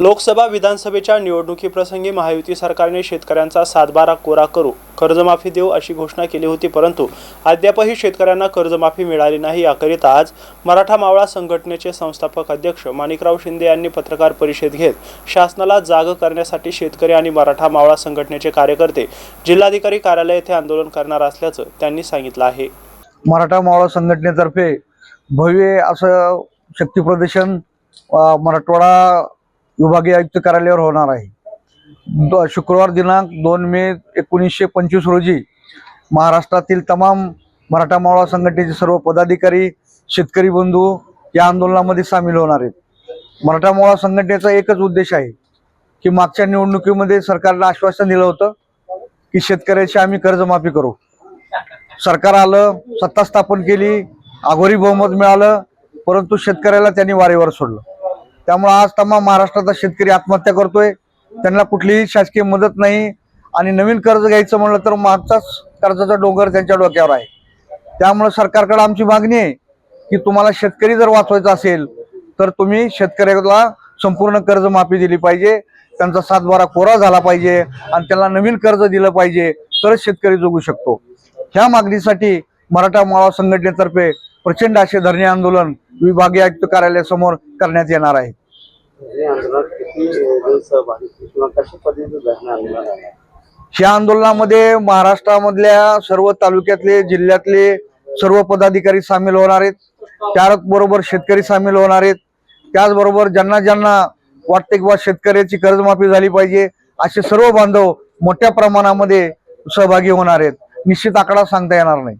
लोकसभा विधानसभेच्या निवडणुकीप्रसंगी महायुती सरकारने शेतकऱ्यांचा सातबारा कोरा करू कर्जमाफी देऊ अशी घोषणा केली होती परंतु अद्यापही शेतकऱ्यांना कर्जमाफी मिळाली नाही. याकरिता आज मराठा मावळा संघटनेचे संस्थापक अध्यक्ष माणिकराव शिंदे यांनी पत्रकार परिषद घेत शासनाला जाग करण्यासाठी शेतकरी आणि मराठा मावळा संघटनेचे कार्यकर्ते जिल्हाधिकारी कार्यालय येथे आंदोलन करणार असल्याचं त्यांनी सांगितलं आहे. मराठा मावळा संघटनेतर्फे भव्य असं शक्तीप्रदर्शन मराठवाडा विभागीय आयुक्त कार्यालयावर होणार आहे. शुक्रवार दिनांक दोन मे एकोणीसशे पंचवीस रोजी महाराष्ट्रातील तमाम मराठा मावळा संघटनेचे सर्व पदाधिकारी शेतकरी बंधू या आंदोलनामध्ये सामील होणार आहेत. मराठा मावळा संघटनेचा एकच उद्देश आहे की मागच्या निवडणुकीमध्ये सरकारला आश्वासन दिलं होतं की शेतकऱ्याची आम्ही कर्जमाफी करू. सरकार आलं सत्ता स्थापन केली आघोरी बहुमत मिळालं परंतु शेतकऱ्याला त्यांनी वारेवर सोडलं. त्यामुळे आज तमाम महाराष्ट्राचा शेतकरी आत्महत्या करतोय. त्यांना कुठलीही शासकीय मदत नाही. आणि नवीन कर्ज घ्यायचं म्हणलं तर मागचाच कर्जाचा डोंगर त्यांच्या डोक्यावर आहे. त्यामुळे सरकारकडे आमची मागणी आहे की तुम्हाला शेतकरी जर वाचवायचा असेल तर तुम्ही शेतकऱ्याला संपूर्ण कर्जमाफी दिली पाहिजे. त्यांचा सातबारा कोरा झाला पाहिजे आणि त्यांना नवीन कर्ज दिलं पाहिजे तरच शेतकरी जगू शकतो. ह्या मागणीसाठी मराठा माळा संघटनेतर्फे प्रचंड असे धरणे आंदोलन विभागीय आयुक्त कार्यालयासमोर करण्यात येणार आहे. किंवा या आंदोलनामध्ये महाराष्ट्रामधल्या सर्व तालुक्यातले जिल्ह्यातले सर्व पदाधिकारी सामील होणार आहेत. त्याचबरोबर शेतकरी सामील होणार आहेत. त्याचबरोबर ज्यांना ज्यांना वाटते की बा शेतकऱ्याची कर्जमाफी झाली पाहिजे असे सर्व बांधव मोठ्या प्रमाणामध्ये सहभागी होणार आहेत. निश्चित आकडा सांगता येणार नाही.